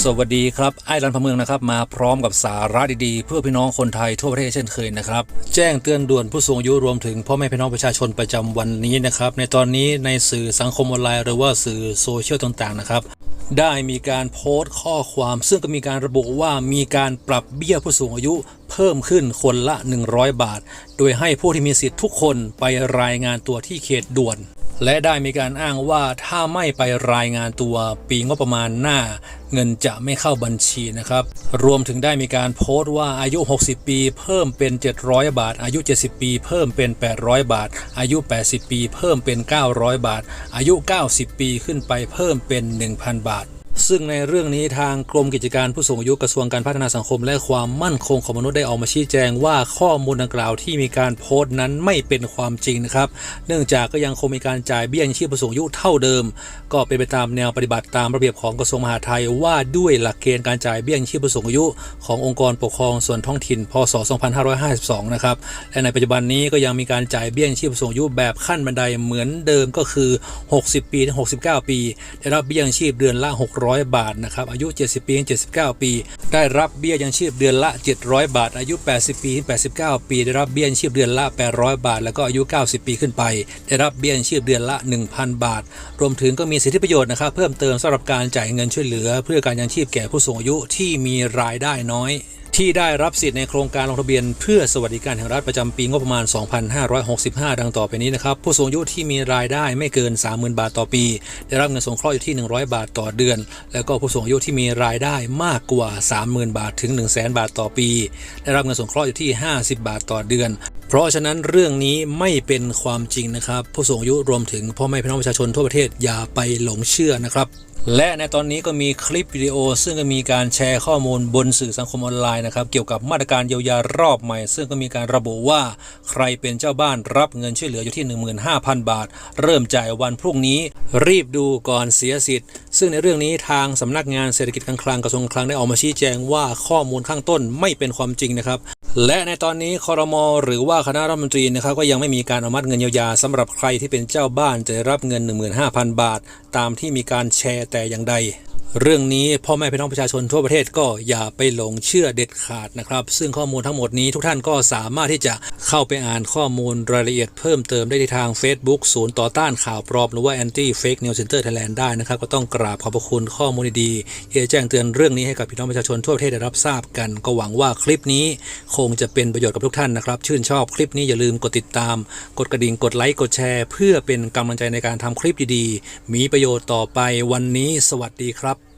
สวัสดีครับไอ้รันพะเมืองนะครับมาพร้อมกับสาระดีๆ เพื่อพี่น้องคนไทยทั่วประเทศเช่นเคยนะครับแจ้งเตือนด่วนผู้สูงอายุรวมถึงพ่อแม่พี่น้องประชาชนประจำวันนี้นะครับในตอนนี้ในสื่อสังคมออนไลน์หรือว่าสื่อโซเชียลต่างๆนะครับได้มีการโพสต์ข้อความซึ่งก็มีการระบุว่ามีการปรับเบี้ยผู้สูงอายุเพิ่มขึ้นคนละ 100 บาท โดยให้ผู้ที่มีสิทธิ์ทุกคนไปรายงานตัวที่เขตด่วน และได้มีการอ้างว่าถ้าไม่ไปรายงานตัวปีงบประมาณหน้า เงินจะไม่เข้าบัญชีนะครับ รวมถึงได้มีการโพสต์ว่าอายุ 60 ปีเพิ่มเป็น 700 บาท อายุ 70 ปี เพิ่มเป็น 800 บาท อายุ 80 ปี เพิ่มเป็น 900 บาท อายุ 90 ปีขึ้นไปเพิ่มเป็น 1,000 บาท ซึ่งในเรื่องนี้ทางกรมกิจการผู้สูงอายุกระทรวงการพัฒนาสังคม และความมั่นคงของมนุษย์ได้ออกมาชี้แจงว่าข้อมูลดังกล่าวที่มีการโพสต์นั้นไม่เป็นความจริงนะครับ เนื่องจากก็ยังคงมีการจ่ายเบี้ยยังชีพผู้สูงอายุเท่าเดิม ก็เป็นไปตามแนวปฏิบัติตามระเบียบของกระทรวงมหาดไทยว่าด้วยหลักเกณฑ์การจ่ายเบี้ยยังชีพผู้สูงอายุขององค์กรปกครองส่วนท้องถิ่น พศ 2552 นะครับ และในปัจจุบันนี้ก็ยังมีการจ่ายเบี้ยยังชีพผู้สูงอายุแบบขั้นบันไดเหมือนเดิมก็คือ 60 ปีถึง 69 ปี ได้รับเบี้ยยังชีพเดือนละ600 บาทนะครับอายุ 70 ปีถึง79 ปี ได้รับเบี้ยยังชีพเดือนละ 700 บาท อายุ 80 ปีถึง89 ปี ได้รับเบี้ยยังชีพเดือนละ 800 บาท แล้วก็อายุ 90 ปีขึ้นไป ได้รับเบี้ยยังชีพเดือนละ 1,000 บาท รวมถึงก็มีสิทธิประโยชน์นะครับเพิ่มเติมสำหรับการจ่ายเงินช่วยเหลือ เพื่อการยังชีพแก่ผู้สูงอายุที่มีรายได้น้อย ที่ได้รับสิทธิ์ในโครงการลงทะเบียนเพื่อสวัสดิการแห่งรัฐประจำปีงบประมาณ 2565 ดังต่อไปนี้นะครับ ผู้สูงอายุที่มีรายได้ไม่เกิน 30,000 บาทต่อปี ได้รับเงินสงเคราะห์อยู่ที่ 100 บาทต่อเดือน แล้วก็ผู้สูงอายุที่มีรายได้มากกว่า 30,000 บาทถึง 100,000 บาทต่อปี ได้รับเงินสงเคราะห์อยู่ที่ 50 บาทต่อเดือน เพราะฉะนั้นเรื่องนี้ไม่เป็นความจริงนะครับ ผู้สูงอายุรวมถึงพ่อแม่พี่น้องประชาชนทั่วประเทศอย่าไปหลงเชื่อนะครับ และในตอนนี้ก็มีคลิปวิดีโอ ซึ่งก็มีการแชร์ข้อมูลบนสื่อสังคมออนไลน์นะครับเกี่ยวกับมาตรการเยียวยารอบใหม่ ซึ่งก็มีการระบุว่าใครเป็นเจ้าบ้านรับเงินช่วยเหลืออยู่ที่ 15,000 บาท เริ่มจ่ายวันพรุ่งนี้ รีบดูก่อนเสียสิทธิ์ ซึ่งในเรื่องนี้ทางสำนักงานเศรษฐกิจการคลังกระทรวงคลังได้ออกมาชี้แจงว่าข้อมูลข้างต้นไม่เป็นความจริงนะครับและในตอนนี้คอรมอหรือว่าคณะรัฐมนตรีนะครับก็ยังไม่มีการอนุมัติเงินเยียวยาสำหรับใครที่เป็นเจ้าบ้านจะรับเงิน 15,000 บาท ตามที่มีการแชร์แต่อย่างใด เรื่องนี้พ่อแม่พี่น้องประชาชนทั่วประเทศก็อย่าไปหลงเชื่อเด็ดขาดนะครับ ซึ่งข้อมูลทั้งหมดนี้ทุกท่านก็สามารถที่จะ เข้าไปอ่านข้อมูลรายละเอียดเพิ่มเติมได้ที่ทาง Facebook ศูนย์ต่อต้านข่าวปลอมหรือว่า Anti Fake News Center Thailand ได้นะครับ ก็ต้องกราบขอบพระคุณข้อมูลดีๆที่แจ้งเตือนเรื่องนี้ให้กับพี่น้องประชาชนทั่วประเทศได้รับทราบกัน ก็หวังว่าคลิปนี้คงจะเป็นประโยชน์กับทุกท่านนะครับ ชื่นชอบคลิปนี้อย่าลืมกดติดตาม กดกระดิ่งกดไลค์กดแชร์ เพื่อเป็นกำลังใจในการทำคลิปดีๆ มีประโยชน์ต่อไปวันนี้ สวัสดีครับ